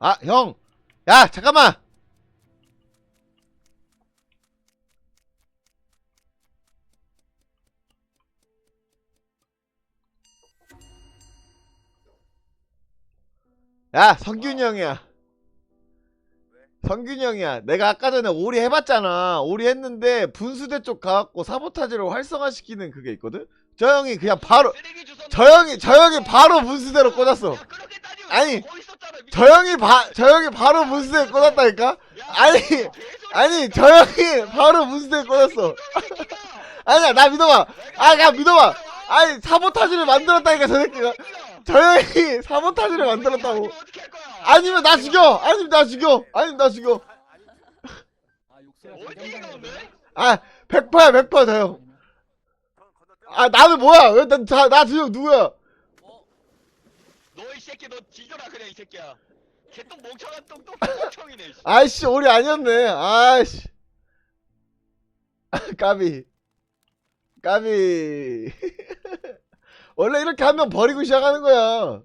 아, 형. 야, 잠깐만. 야, 성균이 형이야. 성균이 형이야. 내가 아까 전에 오리 해봤잖아. 오리 했는데 분수대 쪽 가갖고 사보타지를 활성화시키는 그게 있거든? 저 형이 그냥 바로, 저 형이, 저 형이 바로 분수대로 꽂았어. 아니, 미친 저 형이 바, 저 형이 바로 분수대에 꽂았다니까? 야, 아니, 개소리 아니, 저 마. 형이 바로 분수대에 꽂았어. 아니야, 나 믿어봐. 내가 아, 나 믿어봐. 아니, 사보타지를 만들었다니까, 저 새끼가. 저 형이 사보타지를 만들었다고. 아니면 나 죽여! 아니면 나 죽여! 아니면 나 죽여! 아 욕설 어디가 없네? 아, 100%야, 100%, 저 형. 아, 나는 뭐야? 왜, 나, 자, 나 지금 누구야? 이 새끼 너 뒤져라 그냥 이 새끼야. 개똥 멍청한 똥똥 멍청이네. 씨. 아이씨, 우리 아니었네. 아이씨. 아, 까비. 까비. 원래 이렇게 하면 버리고 시작하는 거야.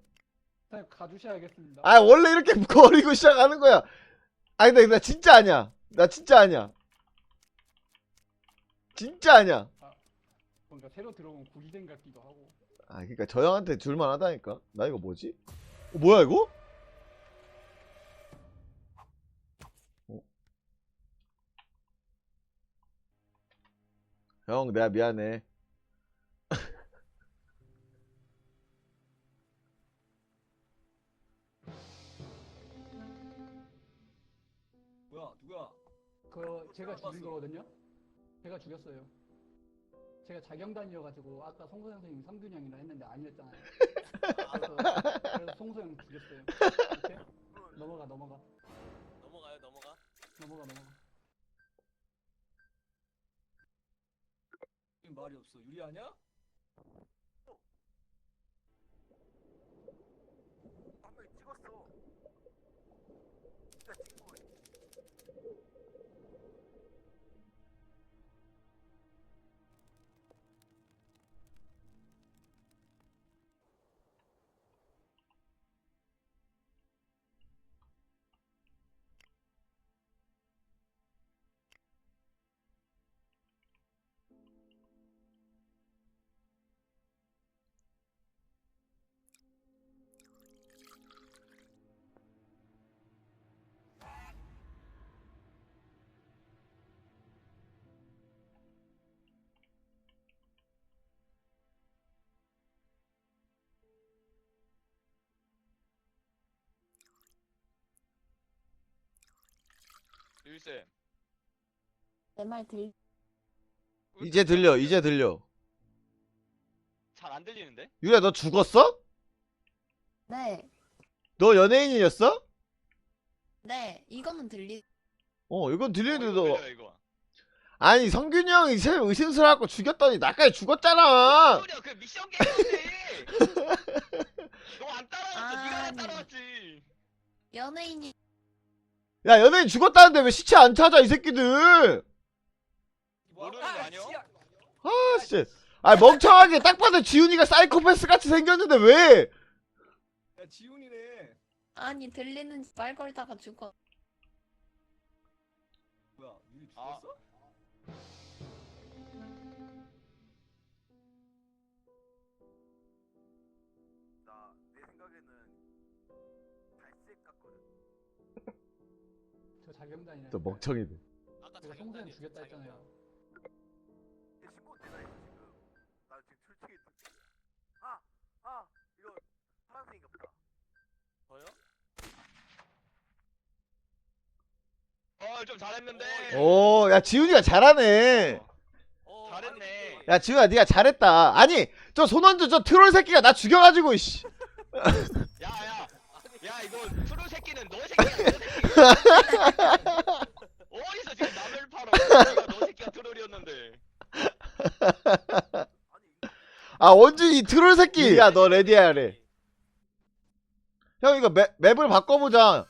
사장님 가주셔야겠습니다. 아, 원래 이렇게 버리고 시작하는 거야. 아니, 근데 나 진짜 아니야. 나 진짜 아니야. 진짜 아니야. 뭔가 새로 들어온 구리생 같기도 하고. 아, 그니까 저 형한테 줄만 하다니까. 나 이거 뭐지? 어, 뭐야, 이거? 어? 형, 내가 미안해. 뭐야 누구야? 그 제가 죽인 거거든요. 제가 죽였어요. 제가 자경단이어가지고 아까 송소 선생님 성균이 형이라 했는데 아니었잖아요. 그래서, 그래서 송소 형 죽였어요. 넘어가 넘어가 넘어가요 넘어가. 넘어가 넘어가. 말이 없어. 유리 아니야? 한명 찍었어. 진짜 찍 유쌤. 내 말 들, 이제 들려, 이제 들려. 잘안 들리는데? 유리야, 너 죽었어? 네, 너 연예인이었어? 네, 이거는 들리, 어, 이건 어, 들리는데 이거 너. 들려요, 이거. 아니, 성균이 형이 새 의심스러워갖고 죽였더니 나까지 죽었잖아! 소리야 그 미션 게임인데. 너안 따라왔어. 네가 안. 따라왔지. 연예인이, 야, 연예인 죽었다는데 왜 시체 안 찾아, 이 새끼들! 모르는 거 아니야? 아, 씨. 아, 멍청하게 딱 봐도 지훈이가 사이코패스 같이 생겼는데 왜? 야 지훈이네. 아니, 들리는 말 걸다가 죽어. 뭐야 유리 아. 죽었어? 자경단이라. 저 멍청이들. 아까 송소 형 죽였다 했잖아요. 얘 신고 되나 이거 지금? 나 지금 출첵이 아, 아, 이거 파란색인가 보다. 저요? 어, 좀 잘했는데. 오, 야, 지훈이가 잘하네. 어, 잘했네. 야, 지훈아, 네가 잘했다. 아니, 저 손원주 저 트롤 새끼가 나 죽여가지고, 이씨. 야, 야. 야, 이거 새끼는 너 새끼야, 너 새끼. 어디서 지금 남을 팔아? 내가 너 새끼가 트롤이었는데. 아니, 아, 원준이 트롤 새끼. 야, 너 레디야, 래 형, 이거 맵, 맵을 바꿔보자.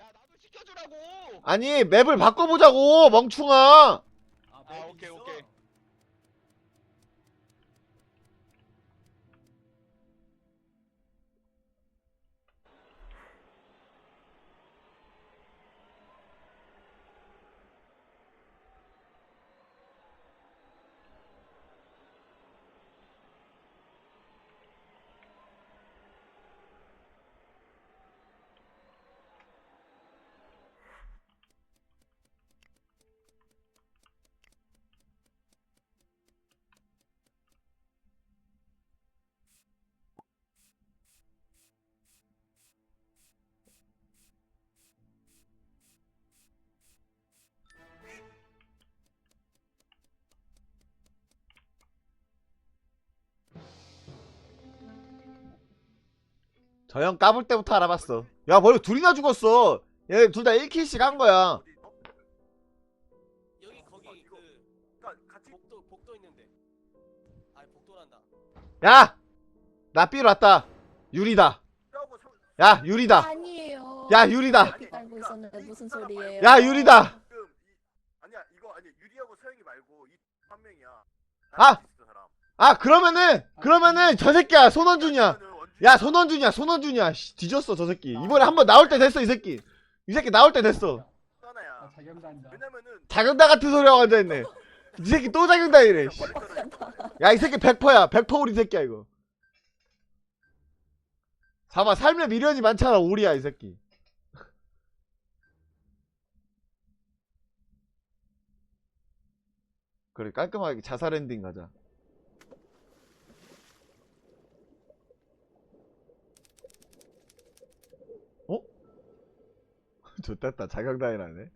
야, 나도 시켜주라고. 아니, 맵을 바꿔보자고, 멍충아. 저 형 까불 때부터 알아봤어. 야, 벌써 둘이나 죽었어. 얘 둘 다 1킬씩 한 거야. 어? 여기 거기 그 그러니까 같이 복도 복도 있는데. 아 복도란다. 야! 나 삐로 왔다. 유리다. 야, 유리다. 아니에요. 야, 유리다. 피 깔고 있었는데 무슨 소리예요? 야, 유리다. 지금 이 아니야 이거 아니 유리하고 서영이 말고 이 한 명이야. 아! 아, 그러면은, 그러면은 저 새끼야, 손원준이야. 야, 손원준이야, 손원준이야. 씨, 뒤졌어, 저 새끼. 이번에 한 번 나올 때 됐어, 이 새끼. 이 새끼 나올 때 됐어. 아, 하나야. 자경단이다. 왜냐면은 자경단 같은 소리 하고 앉아있네. 이 새끼 또 자경단이래. 씨. 야, 이 새끼 100%야. 100% 우리 새끼야, 이거. 봐봐, 삶에 미련이 많잖아, 우리야, 이 새끼. 그래, 깔끔하게 자살 엔딩 가자. 좋됐다, 자경단이라네.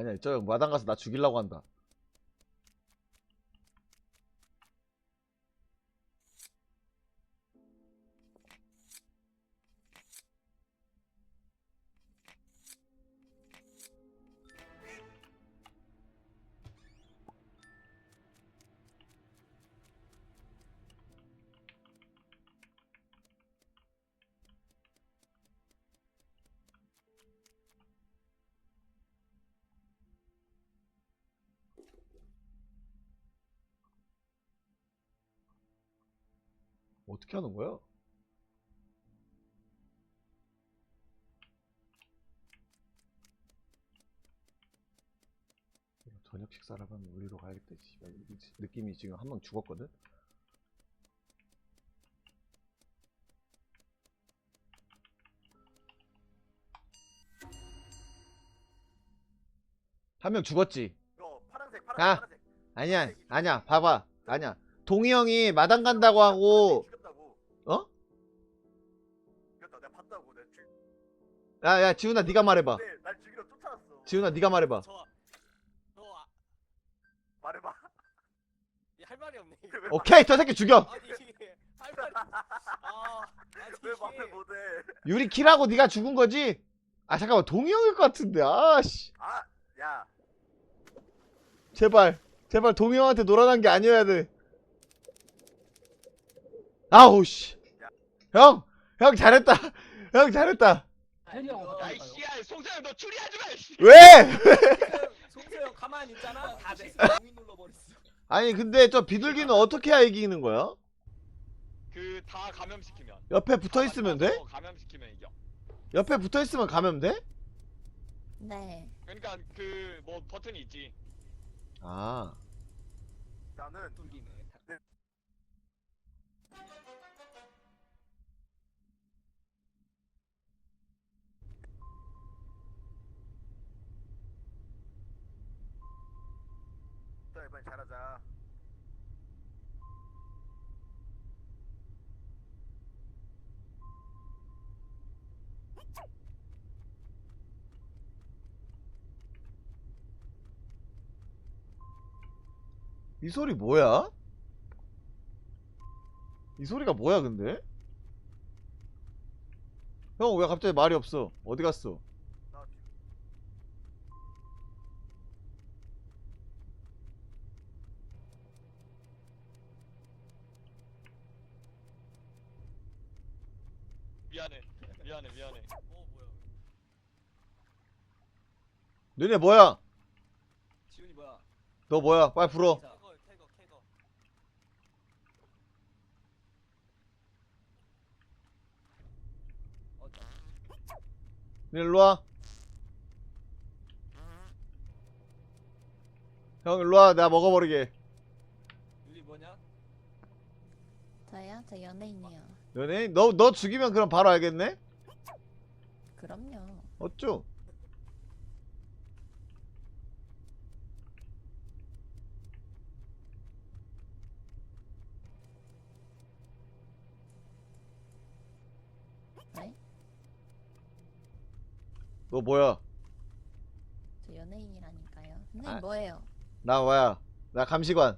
아니야, 저 형 마당 가서 나 죽이려고 한다. 어떻게 하는 거야? 저녁 식사를 하면 우리로 가야겠다. 씨발. 이 느낌이 지금 한 명 죽었거든? 한 명 죽었지? 이거 파란색 아. 파란색 파란색. 아니야, 아니야, 봐봐. 아니야. 동희 형이 마당 간다고 하고, 야, 야, 지훈아, 네가 말해봐. 근데 날 죽이러 쫓아왔어. 지훈아, 네가 말해봐. 저. 저 아, 말해봐. 할 말이 없네. 이거. 왜 오케이, 저 새끼 죽여. 아니 이게 할 말이. 아 아니 왜 이게 말을 못해? 유리 킬하고 네가 죽은 거지? 아, 잠깐만, 동희 형일 것 같은데. 아, 씨. 아, 야, 제발 제발 동희 형한테 놀아난 게 아니어야 돼 아우 씨형 형 잘했다 형 잘했다 혜리랑 이거- 어떻게 야이 할까요? 씨야 송서영 너 추리하지 마. 씨. 왜 지금 송소영 가만히 있잖아. 다 돼. 공이 눌러버렸어. 아니 근데 저 비둘기는 어떻게 해야 이기는 거야 그 다 감염시키면. 옆에 붙어 있으면 돼 어, 감염시키면 이겨. 옆에 붙어 있으면 가면 돼? 네. 그러니까 그 뭐 버튼이 있지. 아 나는 뚫기네. 이번엔 잘하자. 이 소리 뭐야? 이 소리가 뭐야 근데? 형 왜 갑자기 말이 없어 어디 갔어 나 지금 미안해. 미안해 미안해. 어 뭐야? 너네 뭐야 지훈이 뭐야? 너 뭐야 빨리 불어 태거 태거 태거. 어, 너 일로 와 형 일로 와 내가 먹어버리게 유리 뭐냐? 저요? 저 연예인이요. 연예인? 너, 너 죽이면 그럼 바로 알겠네? 그럼요. 어쭈? 네? 너 뭐야? 저 연예인이라니까요. 선생님 아. 뭐예요? 나 뭐야? 나 감시관.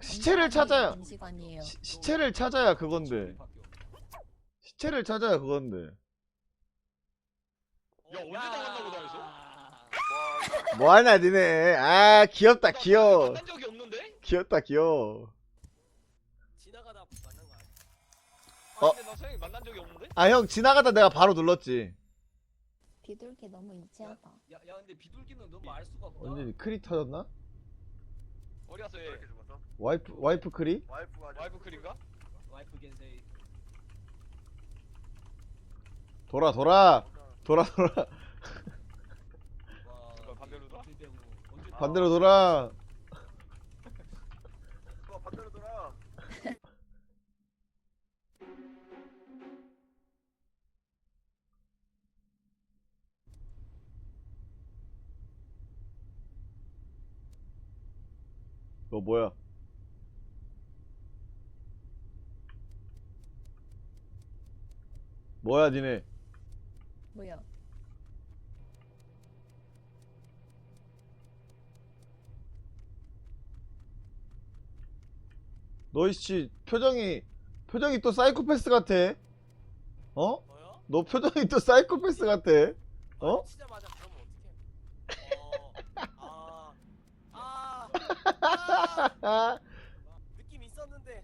시체를 찾아야 감시관이에요. 시, 시체를 찾아야 그건데. 시체를 찾아야 그건데. 야 언제 나갔나 보다 해서 와 뭐하냐 니네? 아 귀엽다 나 귀여워. 만난 적이 없는데? 귀엽다 귀여워. 지나가다 만난 거 아니야? 아 어? 근데 나 서영이 만난 적이 없는데? 아 형 지나가다 내가 바로 눌렀지. 비둘기 너무 이지하다. 야, 야 근데 비둘기는 너무 알 수가 없다. 언제 크리 터졌나? 어디 갔어 얘? 이렇게 죽었어? 와이프 와이프 크리? 와이프가 아주 와이프 크린가? 와이프 겐세이. 돌아 돌아 돌아 돌아 와. 반대로 돌아? 비둘배우 언제 반대로 돌아. 너 뭐야? 뭐야 니네? 뭐야? 너이씨 표정이 표정이 또 사이코패스 같아. 어? 뭐야? 너 표정이 또 사이코패스 같아. 어? 치자마자 그러면 어떡해? 어. 아. 아. 아. 느낌 있었는데.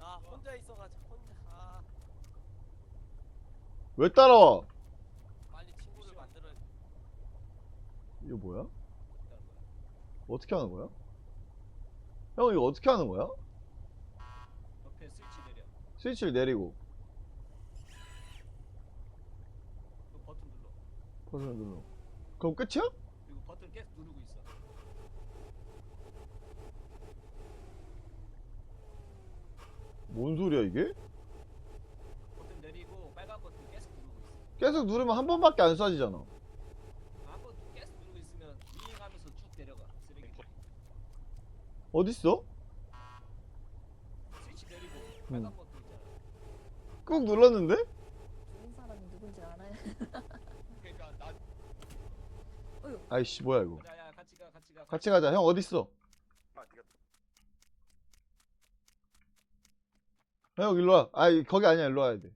아 혼자 있어가지고 혼자. 아 왜 따라와? 빨리 친구를 만들어. 이거 뭐야? 어떻게 하는 거야? 형 이거 어떻게 하는 거야? 옆에 스위치 내려. 스위치를 내리고 그 버튼 눌러. 버튼을 눌러. 그럼 끝이야? 그리고 버튼 계속 누르고 있어. 뭔 소리야 이게? 버튼 내리고 빨간 버튼 계속 누르고 있어. 계속 누르면 한 번밖에 안 쏴지잖아. 한 번 계속 누르고 있으면 윙하면서 쭉 내려가. 쓰레기. 어딨어? 스위치 내리고 음. 빨간 버튼 있잖아. 꾹 눌렀는데? 죽은 사람이 누군지 알아요? 그러니까 나 아이씨 뭐야 이거. 야야 같이 가 같이 가. 같이 가자. 형 어딨어? 아 니가 형 일로 와. 아 거기 아니야 일로 와야 돼.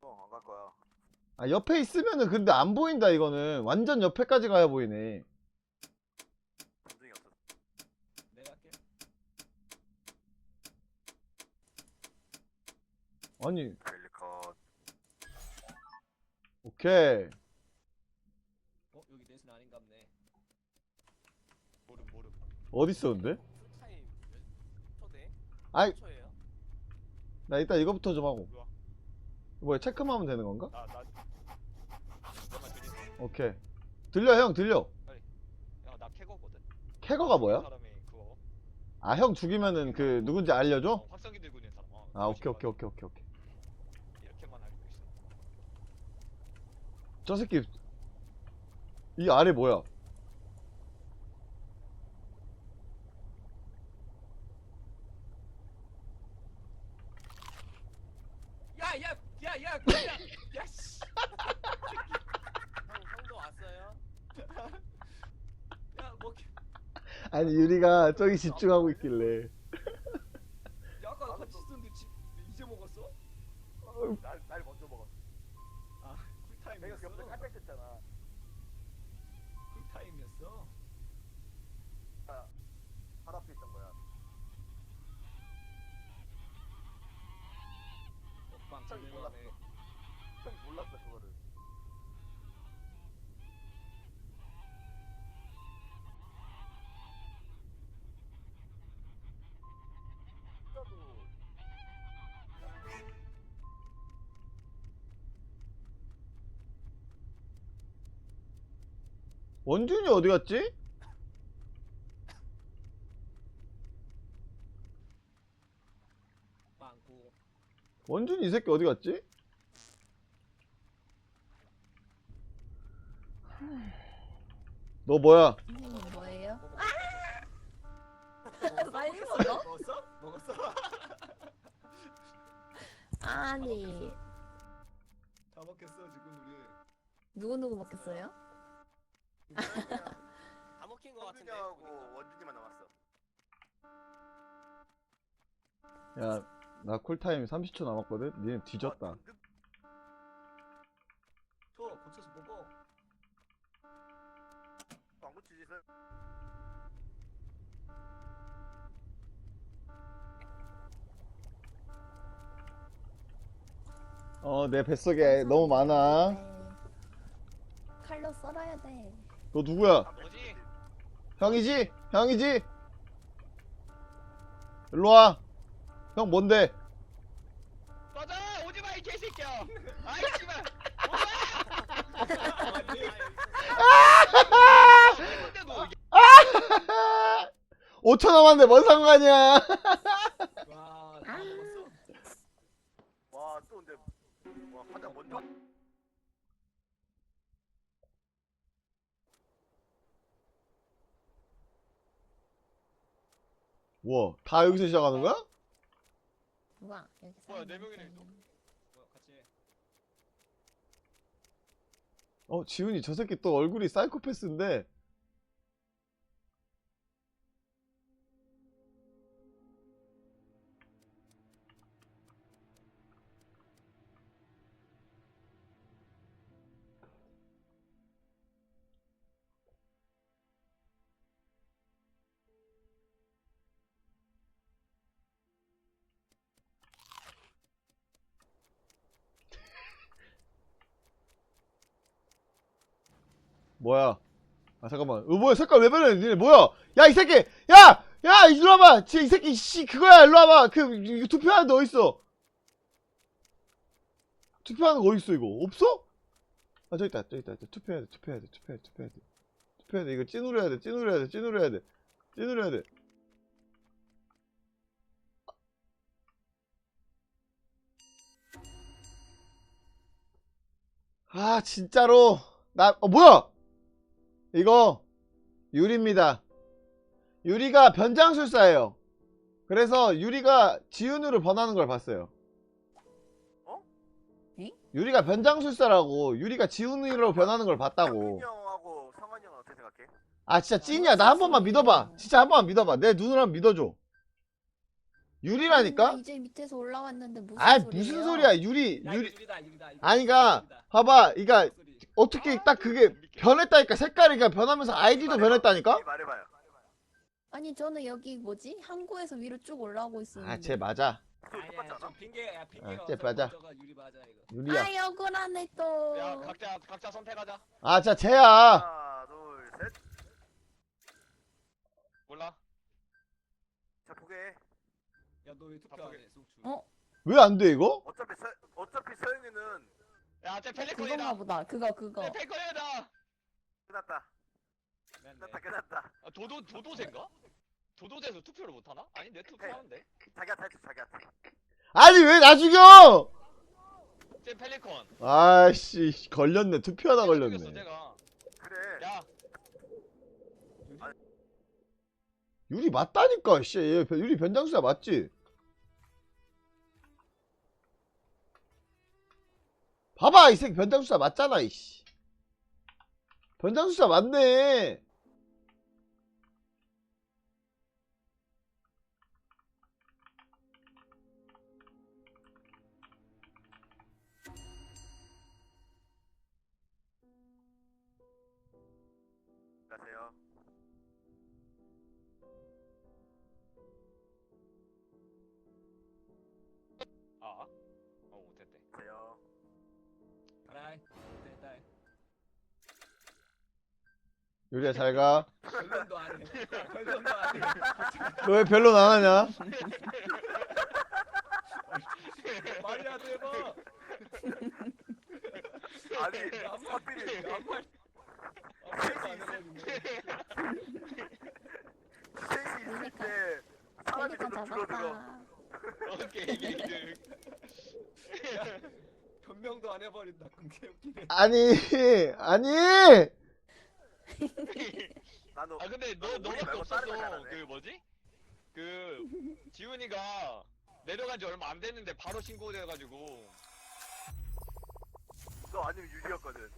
어안갈 거야 아 옆에 있으면은 근데 안 보인다 이거는. 완전 옆에까지 가야 보이네. 감정이 없어 내가 할게. 아니 오케이. 어 여기 넷은 아닌갑네. 모름 모름? 풀타임 몇 초대? 아이 몇 초예요? 나 이따 이거부터 좀 하고. 뭐야? 체크만 하면 되는 건가? 나나 너만 들리지? 오케이. 들려 형 들려. 야 나 캐거거든 캐거가 뭐야? 사람이 그거 아 형 죽이면은 그 누군지 알려줘? 어, 확성기 들고 있는 사람 어, 아 오케이. 오케이 오케이 오케이 오케이. 이렇게만 알고 있어 저 새끼 이 아래 뭐야 야씨. 형 형도 왔어요? 야뭐 아니 유리가 저기 집중하고 있길래. 야, 아까 같이 있었는데 집 이제 먹었어? 날, 날 먼저 먹었어 아 내가 쿨타임이었어. 옆에 깔짝댔잖 원준이 어디 갔지? 원준이 이 새끼 어디 갔지? 너 뭐야? 뭐예요? 빨리 먹어? 먹었어? 먹었어? 아니 다 먹겠어 지금 우리. 누구 누구 먹겠어요? 다 먹힌 거 같은데. 성균이하고 원준이만 남았어. 야, 나 쿨타임 30초 남았거든? 니네 뒤졌다. 아, 등- 저 고쳐서 먹어. 안 고치지 설. 어, 내 뱃속에 너무 많아. 네. 칼로 썰어야 돼. 너 누구야? 뭐지? 형이지? 형이지? 일로 와. 형 뭔데? 꺼져! 오지마 이 개새끼야! 아이 씨발! 오지마! 근데도 5초 남았는데 뭔 상관이야? 와, 먹었어. 와, 또 근데 와, 가장 먼저 와, 다 여기서 시작하는 거야? 우와 여기 뭐야, 네 많다. 있어? 뭐야, 같이 해. 어, 지훈이 저 새끼 또 얼굴이 사이코패스인데. 뭐야? 아 잠깐만. 어 뭐야? 색깔 왜 변해? 니네 뭐야? 야 이 새끼! 야! 야 일로 와봐. 지- 이 새끼 씨 그거야. 일로 와봐. 그 이거 투표하는 데 어디 있어? 투표하는 거 어디 있어 이거? 없어? 아 저기 있다. 저기 있다. 저 투표해야 돼. 투표해야 돼. 투표해야 돼. 투표해야 돼. 투표해야 돼. 이거 해야 돼. 해야 돼. 해야 돼. 해야 돼. 아 진짜로 나 어 뭐야? 이거 유리입니다. 유리가 변장술사예요. 그래서 유리가 지훈으로 변하는 걸 봤어요. 어? 에? 유리가 변장술사라고 유리가 지훈으로 변하는 걸 봤다고. 형하고 성환이 형은 어떻게 생각해? 아 진짜 찐이야. 나 한 번만 믿어봐. 진짜 한 번만 믿어봐. 내 눈을 한번 믿어줘. 유리라니까? 나 이제 밑에서 올라왔는데 무슨 아? 무슨 소리야? 유리 야, 유리 아니가 유리다. 봐봐. 이가 소리. 어떻게 딱 그게 변했다니까 색깔이 그냥 변하면서 아이디도 변했다니까? 이 말해봐요. 아니 저는 여기 뭐지 항구에서 위로 쭉 올라오고 있었는데 아 쟤 맞아. 또 아니야, 핑계, 야, 핑계가 아, 쟤 맞아. 저거 유리 맞아 이거. 유리야. 아 억울하네 또 야 각자 각자 선택하자 아 진짜 쟤야. 하나, 둘, 셋. 몰라 자, 보게. 야, 너 왜 투표 안. 해? 어? 왜 안 돼 이거? 어차피 서, 어차피 서영이는 야쟤 그건가 펠리콘이다 보다 그거 그거 쟤 펠리콘이다 끝났다. 끝났다. 끝났다. 아, 도도 도도제인가? 도도제에서 투표를 못 하나? 아니 내 투표하는데 자기한테 해줘. 자기한테. 아니 왜 나 죽여? 쟤 펠리콘 아씨 걸렸네 투표하다 걸렸네. 쟤가 그래. 야 유리 맞다니까 씨얘 유리 변장수야 맞지? 봐봐 이 새끼 변장수야 맞잖아 이씨. 변장수야 맞네. 가라. 됐다. 유리야 잘 가. 해. 결론도 안 해. 너왜 별로 안 하냐? 말이야, 대박. 아니, 하필이 아무 말. 아무 말도 안 해가지고. 셋이 있을 때 사람이 그러니까 점점 줄어들어. 오케이 게이득. 변명도 안 해버린다. 그게 웃기네. 아니 아니 나도 아 근데 너 나도 우리 너밖에 말고 다른 거 없었어. 잘하네. 그 뭐지? 그 지훈이가 내려간 지 얼마 안 됐는데 바로 신고돼가지고 너 아니면 유리였거든.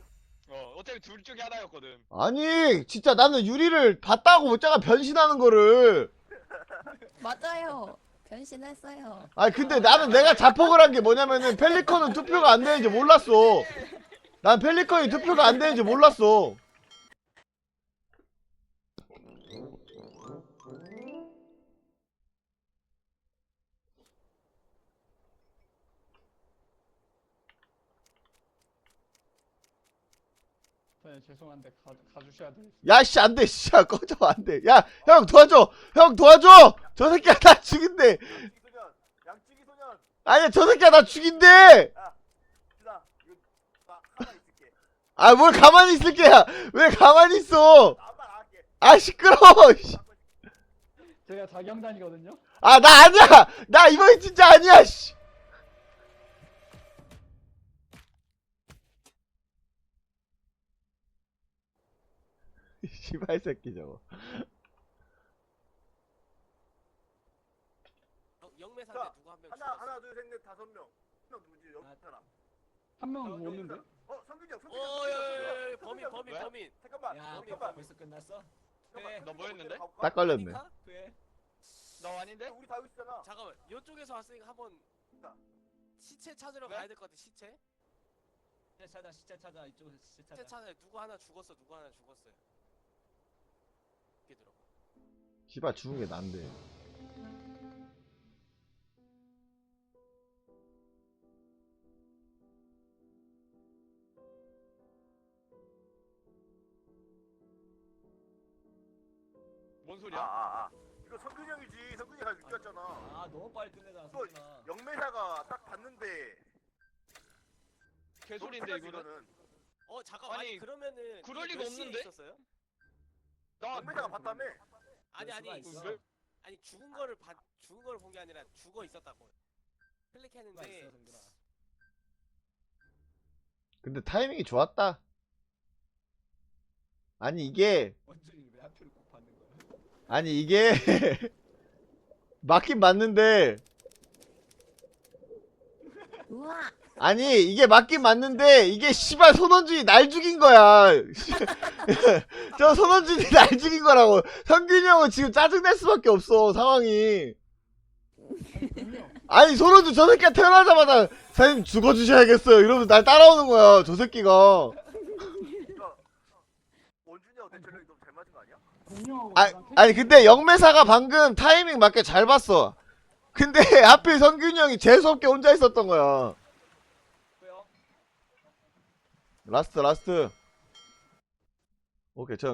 어 어차피 둘 중에 하나였거든. 아니 진짜 나는 유리를 봤다고 못자가 변신하는 거를 맞아요. 변신했어요. 아니 근데 나는 내가 자폭을 한 게 뭐냐면은 펠리컨은 투표가 안 되는지 몰랐어 난 펠리컨이 투표가 안 되는지 몰랐어 네, 죄송한데 가, 가주셔야 돼요. 야씨 안돼 씨야 꺼져 안돼 야 형 도와줘 형 도와줘 저 새끼야 나 죽인대 양치기 소년, 양치기 소년. 아니야 저 새끼야 나 죽인대 이거 나 하나 있을게. 아 뭘 가만히 있을게 야 왜 가만히 있어 나 한번 할게. 아 시끄러워 씨. 제가 자경단이거든요. 아 나 아니야 나 이번엔 진짜 아니야 씨 씨발 새끼 저거 영매사한테 누구 한명 하나, 하나, 둘, 셋, 넷, 다섯 명. 명 누구지? 여기 아, 사람. 한 명은 어, 없는데. 어, 성균이 형, 성균이 형. 어, 성균이 야, 야, 형. 범인, 범인, 왜? 범인. 잠깐만. 야, 잠깐만. 벌써 끝났어? 네. 너 뭐였는데? 가볼까? 딱 걸렸네? 왜? 너 아닌데? 우리 다 여기 있잖아. 잠깐만, 이쪽에서 왔으니까 한번 시체 찾으러 왜? 가야 될 것 같아. 시체? 시체 찾아 시체 찾아 이쪽에서 시체 시체 찾아 찾아. 누구 하나 죽었어. 누구 하나 죽었어요. 이렇게 들어. 씨발 죽은 게 난데 뭔 아, 소리야? 아, 아. 이거 성균이 형이지. 성균이 형이 느꼈잖아. 아 너무 빨리 끝내자 또 성준아 영매사가 딱 봤는데. 개소리인데 이거는. 어, 잠깐만. 아니, 아니, 그러면은 그럴 이게 리가 몇 시에 없는데? 있었어요? 나 영매사가 봤다며. 아니, 수가 아니. 있어. 왜? 아니, 죽은 거를 봐 죽은 거를 본 게 아니라 죽어 있었다고. 클릭했는데 성준아 근데 타이밍이 좋았다 아니 이게 원준이 왜 하필 꼭 받는 거야 아니 이게 맞긴 맞는데 우와. 아니 이게 맞긴 맞는데 이게 씨발 손원준이 날 죽인 거야. 저 손원준이 날 죽인 거라고. 성균이 형은 지금 짜증낼 수밖에 없어 상황이. 아니 손원준 저 새끼가 태어나자마자 사장님 죽어주셔야겠어요. 이러면서 날 따라오는 거야 저 새끼가. 원준이 형 대철형이 너무 잘 맞은 거 아니야? 아, 아니 근데 영매사가 방금 타이밍 맞게 잘 봤어. 근데 하필 성균이 형이 재수없게 혼자 있었던 거야 왜요? 라스트 라스트. 오케이 저형